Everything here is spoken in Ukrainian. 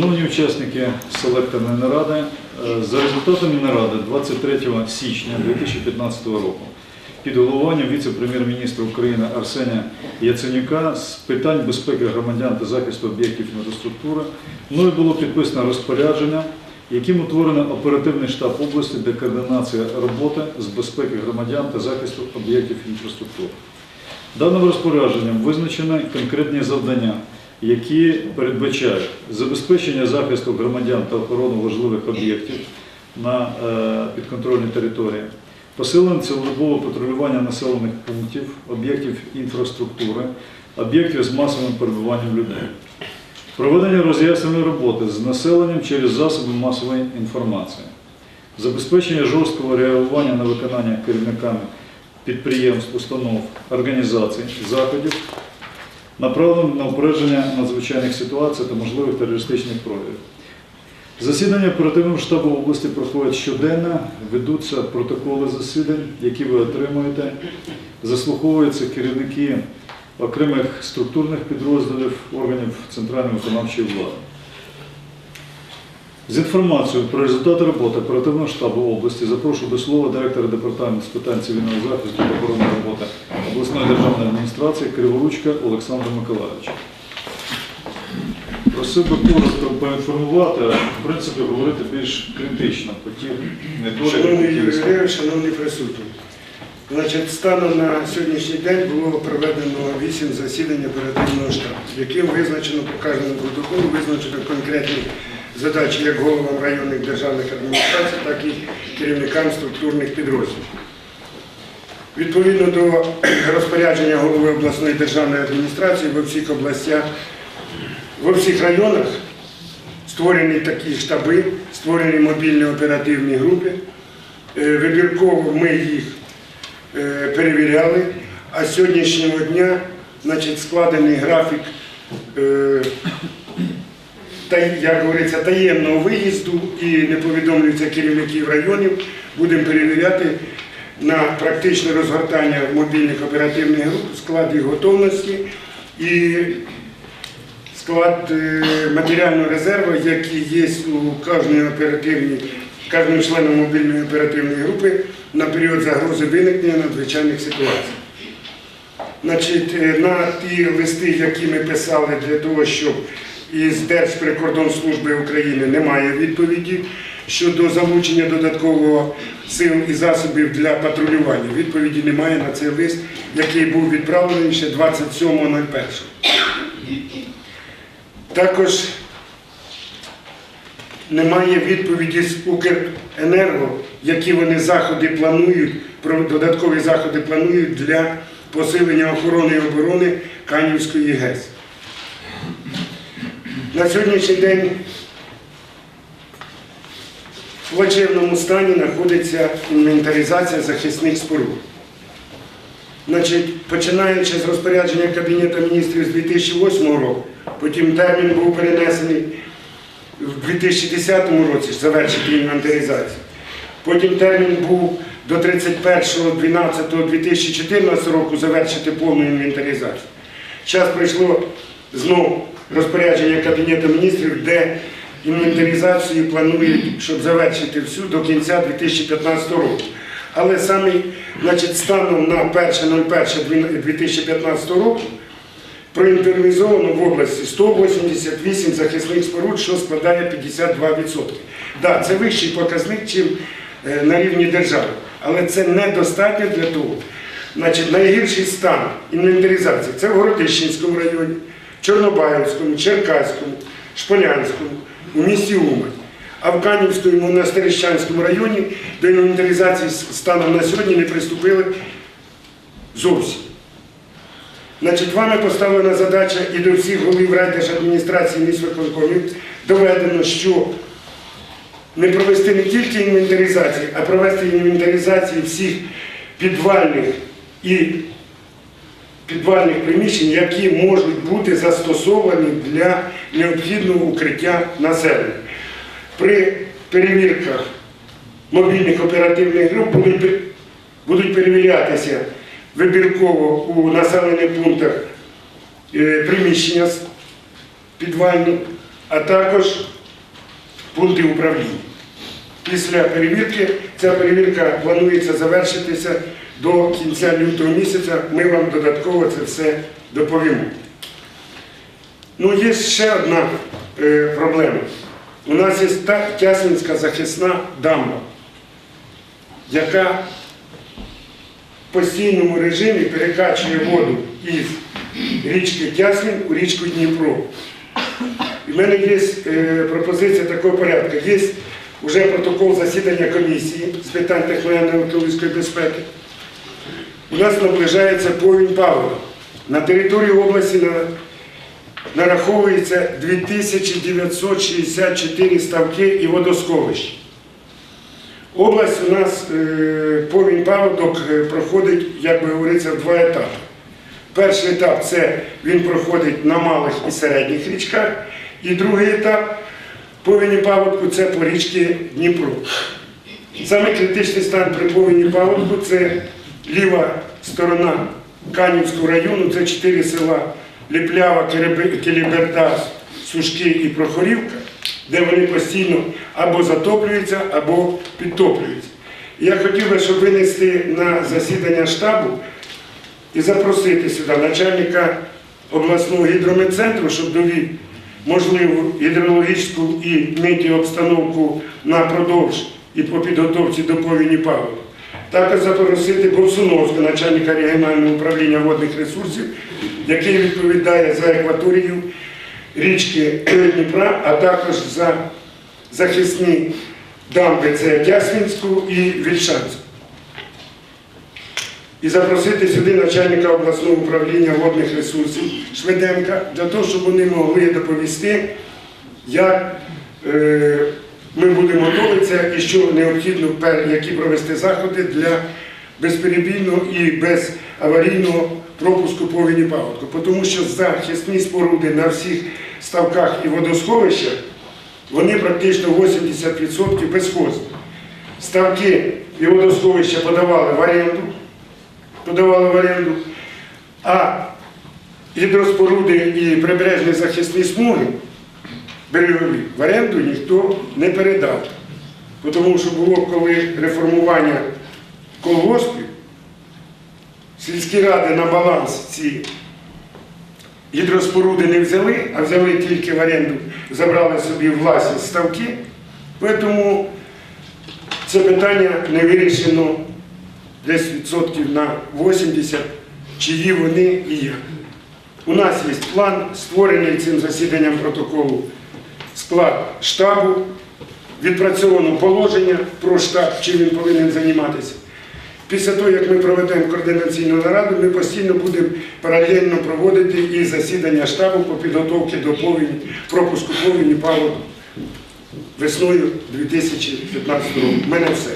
Шановні учасники селекторної наради, е, за результатами наради 23 січня 2015 року під головуванням віце-прем'єр-міністра України Арсенія Яценюка з питань безпеки громадян та захисту об'єктів інфраструктури мною було підписано розпорядження, яким утворено оперативний штаб області для координації роботи з безпеки громадян та захисту об'єктів інфраструктури. Даним розпорядженням визначені конкретні завдання, які передбачають забезпечення захисту громадян та охорону важливих об'єктів на е, підконтрольній території, посилення цілодобового патрулювання населених пунктів, об'єктів інфраструктури, об'єктів з масовим перебуванням людей, проведення роз'ясненої роботи з населенням через засоби масової інформації, забезпечення жорсткого реагування на виконання керівниками підприємств, установ, організацій, заходів, направлених на упередження надзвичайних ситуацій та можливих терористичних проявів. Засідання оперативного штабу області проходять щоденно, ведуться протоколи засідань, які ви отримуєте, заслуховуються керівники окремих структурних підрозділів органів центральної виконавчої влади. З інформацією про результати роботи оперативного штабу області запрошую до слова директора департаменту з питань цивільного захисту та оборони роботи обласної державної адміністрації Криворучка Олександра Миколаївича. Просив би коротко поінформувати, а в принципі говорити більш критично по тих недоліках, Шановний які Юрій ви Юрійович, шановні присутні. Значить, станом на сьогоднішній день було проведено 8 засідань оперативного штабу, яким визначено по кожному протоколу, визначено конкретні задачі як головам районних державних адміністрацій, так і керівникам структурних підрозділів. Відповідно до розпорядження голови обласної державної адміністрації во всіх областях, во всіх районах створені такі штаби, створені мобільні оперативні групи. Е, Вибірково ми їх е, перевіряли, а з сьогоднішнього дня значить, складений графік, е, як говориться, таємного виїзду і не повідомлюються керівників районів. Будемо перевіряти на практичне розгортання мобільних оперативних груп, склад їх готовності і склад е, матеріального резерву, який є у кожній оперативній, кожному члену мобільної оперативної групи на період загрози виникнення надзвичайних ситуацій. Значить, е, на ті листи, які ми писали для того, щоб із Держприкордонслужби України немає відповіді щодо залучення додаткового сил і засобів для патрулювання. Відповіді немає на цей лист, який був відправлений ще 27.01. Також немає відповіді з Укренерго, які вони заходи планують, додаткові заходи планують для посилення охорони і оборони Канівської ГЕС. На сьогоднішній день в плачевному стані знаходиться інвентаризація захисних споруд. Значить, починаючи з розпорядження Кабінету міністрів з 2008 року, потім термін був перенесений в 2010 році завершити інвентаризацію. Потім термін був до 31.12.2014 року завершити повну інвентаризацію. Час прийшло знову розпорядження Кабінету міністрів, де інвентаризацію планують, щоб завершити всю до кінця 2015 року. Але саме значить, станом на 1.01.2015 року проінтервізовано в області 188 захисних споруд, що складає 52%. Да, це вищий показник, ніж на рівні держави. Але це недостатньо для того. Значить, найгірший стан інвентаризації це в Городищенському районі, Чорнобаївському, Черкаському, Шполянському, у місті Умань. А в Канівському і Монастирищанському районі до інвентаризації станом на сьогодні не приступили зовсім. Значить, вами поставлена задача і до всіх голів райдержадміністрації міськвиконкомів доведено, що не провести не тільки інвентаризацію, а провести інвентаризацію всіх підвальних і підвальних приміщень, які можуть бути застосовані для необхідного укриття населення. При перевірках мобільних оперативних груп будуть, перевірятися вибірково у населених пунктах е, приміщення підвальні, а також пункти управління. Після перевірки ця перевірка планується завершитися до кінця лютого місяця. Ми вам додатково це все доповімо. Ну, є ще одна е, проблема. У нас є та Тясмінська захисна дамба, яка в постійному режимі перекачує воду із річки Тясмін у річку Дніпро. І в мене є е, пропозиція такого порядку. Є вже протокол засідання комісії з питань техногенно-екологічної безпеки. У нас наближається повінь Павла. На території області нараховується 2964 ставки і водосховища. Область у нас е, повінь паводок проходить, як би говориться, в два етапи. Перший етап це він проходить на малих і середніх річках, і другий етап повені паводку це по річці Дніпро. Саме критичний стан при повені паводку це ліва сторона Канівського району, це чотири села Ліплява, Келіберда, Сушки і Прохорівка, де вони постійно або затоплюються, або підтоплюються. Я хотів би, щоб винести на засідання штабу і запросити сюди начальника обласного гідрометцентру, щоб довів можливу гідрологічну і метеообстановку на продовж і по підготовці до повіні паводу. Також запросити Бовсуновського, начальника регіонального управління водних ресурсів, який відповідає за екваторію річки Дніпра, а також за захисні дамби. Це Тясмінську і Вільшанську. І запросити сюди начальника обласного управління водних ресурсів Шведенка, для того, щоб вони могли доповісти, як е, ми будемо готуватися і що необхідно, які провести заходи для безперебійного і безаварійного пропуску повені паводку. Тому що захисні споруди на всіх ставках і водосховищах, вони практично 80% безхозні. Ставки і водосховища подавали в оренду, подавали в оренду, а гідроспоруди і прибережні захисні смуги берегові в оренду ніхто не передав. Тому що було коли реформування колгоспів, сільські ради на баланс ці гідроспоруди не взяли, а взяли тільки в оренду, забрали собі в власність ставки. Тому це питання не вирішено десь відсотків на 80, чиї вони і як. У нас є план, створений цим засіданням протоколу склад штабу, відпрацьовано положення про штаб, чим він повинен займатися. Після того, як ми проведемо координаційну нараду, ми постійно будемо паралельно проводити і засідання штабу по підготовці до повені, пропуску повені паводу весною 2015 року. У мене все.